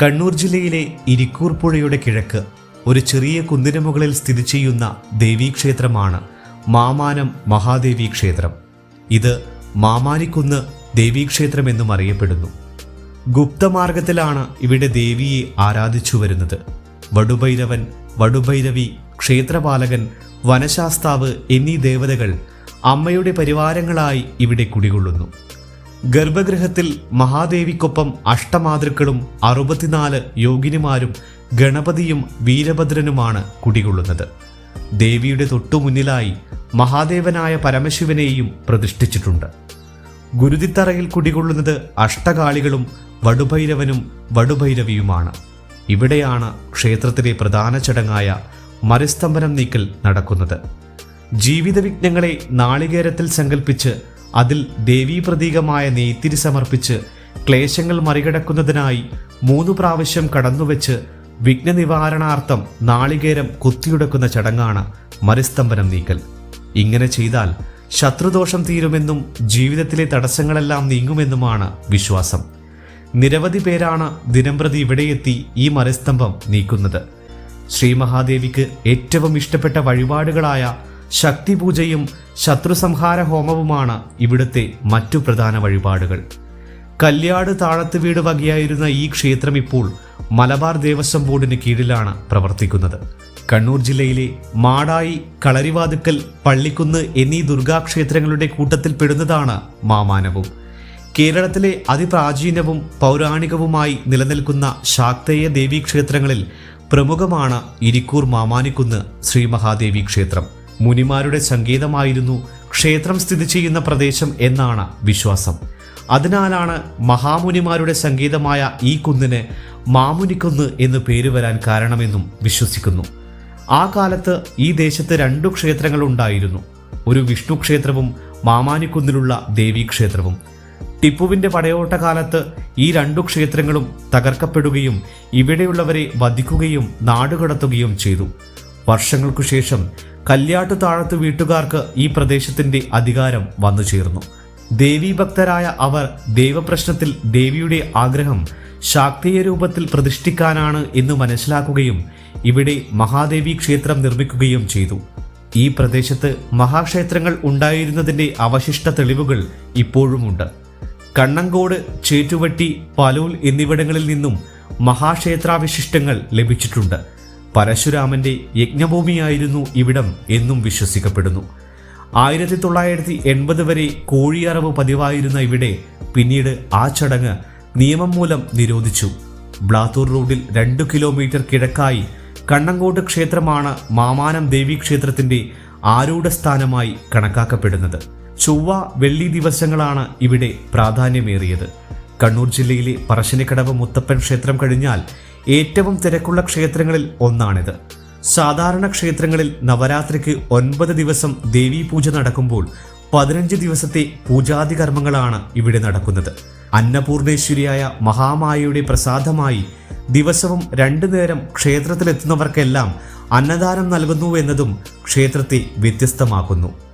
കണ്ണൂർ ജില്ലയിലെ ഇരിക്കൂർ പുഴയുടെ കിഴക്ക് ഒരു ചെറിയ കുന്നിന് മുകളിൽ സ്ഥിതി ചെയ്യുന്ന ദേവീക്ഷേത്രമാണ് മാമാനം മഹാദേവി ക്ഷേത്രം. ഇത് മാമാനിക്കുന്ന് ദേവീക്ഷേത്രം എന്നും അറിയപ്പെടുന്നു. ഗുപ്തമാർഗത്തിലാണ് ഇവിടെ ദേവിയെ ആരാധിച്ചു വരുന്നത്. വടുഭൈരവൻ വടുഭൈരവി ക്ഷേത്രപാലകൻ വനശാസ്താവ് എന്നീ ദേവതകൾ അമ്മയുടെ പരിവാരങ്ങളായി ഇവിടെ കുടികൊള്ളുന്നു. ഗർഭഗൃഹത്തിൽ മഹാദേവിക്കൊപ്പം അഷ്ടമാതൃക്കളും അറുപത്തിനാല് യോഗിനിമാരും ഗണപതിയും വീരഭദ്രനുമാണ് കുടികൊള്ളുന്നത്. ദേവിയുടെ തൊട്ടുമുന്നിലായി മഹാദേവനായ പരമശിവനെയും പ്രതിഷ്ഠിച്ചിട്ടുണ്ട്. ഗുരുതിത്തറയിൽ കുടികൊള്ളുന്നത് അഷ്ടകാളികളും വടുഭൈരവനും വടുഭൈരവിയുമാണ്. ഇവിടെയാണ് ക്ഷേത്രത്തിലെ പ്രധാന ചടങ്ങായ മരസ്തംഭനം നീക്കൽ നടക്കുന്നത്. ജീവിത വിഘ്നങ്ങളെ നാളികേരത്തിൽ സങ്കല്പിച്ച് അതിൽ ദേവീപ്രതീകമായ നെയ്ത്തിരി സമർപ്പിച്ച് ക്ലേശങ്ങൾ മറികടക്കുന്നതിനായി മൂന്നു പ്രാവശ്യം കടന്നുവെച്ച് വിഘ്നനിവാരണാർത്ഥം നാളികേരം കുത്തിയുടക്കുന്ന ചടങ്ങാണ് മരുസ്തംഭനം നീക്കൽ. ഇങ്ങനെ ചെയ്താൽ ശത്രുദോഷം തീരുമെന്നും ജീവിതത്തിലെ തടസ്സങ്ങളെല്ലാം നീങ്ങുമെന്നുമാണ് വിശ്വാസം. നിരവധി പേരാണ് ദിനംപ്രതി ഇവിടെയെത്തി ഈ മരസ്തംഭം നീക്കുന്നത്. ശ്രീ മഹാദേവിക്ക് ഏറ്റവും ഇഷ്ടപ്പെട്ട വഴിപാടുകളായ ശക്തിപൂജയും ശത്രുസംഹാര ഹോമവുമാണ് ഇവിടുത്തെ മറ്റു പ്രധാന വഴിപാടുകൾ. കല്യാട് താഴത്ത് വീട് വകയായിരുന്ന ഈ ക്ഷേത്രം ഇപ്പോൾ മലബാർ ദേവസ്വം ബോർഡിന് കീഴിലാണ് പ്രവർത്തിക്കുന്നത്. കണ്ണൂർ ജില്ലയിലെ മാടായി കളരിവാതുക്കൽ പള്ളിക്കുന്ന് എന്നീ ദുർഗാക്ഷേത്രങ്ങളുടെ കൂട്ടത്തിൽപ്പെടുന്നതാണ് മാമാനവും. കേരളത്തിലെ അതിപ്രാചീനവും പൗരാണികവുമായി നിലനിൽക്കുന്ന ശാക്തേയ ദേവീക്ഷേത്രങ്ങളിൽ പ്രമുഖമാണ് ഇരിക്കൂർ മാമാനിക്കുന്ന് ശ്രീ മഹാദേവി ക്ഷേത്രം മുനിമാരുടെ സംഗീതമായിരുന്നു ക്ഷേത്രം സ്ഥിതി ചെയ്യുന്ന പ്രദേശം എന്നാണ് വിശ്വാസം. അതിനാലാണ് മഹാമുനിമാരുടെ സംഗീതമായ ഈ കുന്നിന് മാമുനിക്കുന്ന് എന്ന് പേര് വരാൻ കാരണമെന്നും വിശ്വസിക്കുന്നു. ആ കാലത്ത് ഈ ദേശത്ത് രണ്ടു ക്ഷേത്രങ്ങൾ ഉണ്ടായിരുന്നു. ഒരു വിഷ്ണു ക്ഷേത്രവും മാമാനിക്കുന്നിലുള്ള ദേവീക്ഷേത്രവും ടിപ്പുവിന്റെ പടയോട്ട കാലത്ത് ഈ രണ്ടു ക്ഷേത്രങ്ങളും തകർക്കപ്പെടുകയും ഇവിടെയുള്ളവരെ വധിക്കുകയും നാടുകടത്തുകയും ചെയ്തു. വർഷങ്ങൾക്കു ശേഷം കല്യാട്ടു താഴത്ത് വീട്ടുകാർക്ക് ഈ പ്രദേശത്തിന്റെ അധികാരം വന്നു ചേർന്നു. ദേവീഭക്തരായ അവർ ദൈവപ്രശ്നത്തിൽ ദേവിയുടെ ആഗ്രഹം ശാക്തീയ രൂപത്തിൽ പ്രതിഷ്ഠിക്കാനാണ് എന്ന് മനസ്സിലാക്കുകയും ഇവിടെ മഹാദേവി ക്ഷേത്രം നിർമ്മിക്കുകയും ചെയ്തു. ഈ പ്രദേശത്ത് മഹാക്ഷേത്രങ്ങൾ ഉണ്ടായിരുന്നതിന്റെ അവശിഷ്ട തെളിവുകൾ ഇപ്പോഴുമുണ്ട്. കണ്ണങ്കോട് ചേറ്റുവട്ടി പലൂൽ എന്നിവിടങ്ങളിൽ നിന്നും മഹാക്ഷേത്രാവശിഷ്ടങ്ങൾ ലഭിച്ചിട്ടുണ്ട്. പരശുരാമന്റെ യജ്ഞഭൂമിയായിരുന്നു ഇവിടം എന്നും വിശ്വസിക്കപ്പെടുന്നു. ആയിരത്തി തൊള്ളായിരത്തി എൺപത് വരെ കോഴിയറവ് പതിവായിരുന്ന ഇവിടെ പിന്നീട് ആ ചടങ്ങ് നിയമം മൂലം നിരോധിച്ചു. ബ്ലാത്തൂർ റോഡിൽ രണ്ടു കിലോമീറ്റർ കിഴക്കായി കണ്ണങ്കോട്ട് ക്ഷേത്രമാണ് മാമാനം ദേവി ക്ഷേത്രത്തിന്റെ ആരൂഢസ്ഥാനമായി കണക്കാക്കപ്പെടുന്നത്. ചൊവ്വ വെള്ളി ദിവസങ്ങളാണ് ഇവിടെ പ്രാധാന്യമേറിയത്. കണ്ണൂർ ജില്ലയിലെ പറശ്ശിനിക്കടവ് മുത്തപ്പൻ ക്ഷേത്രം കഴിഞ്ഞാൽ ഏറ്റവും തിരക്കുള്ള ക്ഷേത്രങ്ങളിൽ ഒന്നാണിത്. സാധാരണ ക്ഷേത്രങ്ങളിൽ നവരാത്രിക്ക് ഒൻപത് ദിവസം ദേവീ പൂജ നടക്കുമ്പോൾ പതിനഞ്ച് ദിവസത്തെ പൂജാതി കർമ്മങ്ങളാണ് ഇവിടെ നടക്കുന്നത്. അന്നപൂർണേശ്വരിയായ മഹാമായയുടെ പ്രസാദമായി ദിവസവും രണ്ടു നേരം ക്ഷേത്രത്തിലെത്തുന്നവർക്കെല്ലാം അന്നദാനം നൽകുന്നു എന്നതും ക്ഷേത്രത്തെ വ്യത്യസ്തമാക്കുന്നു.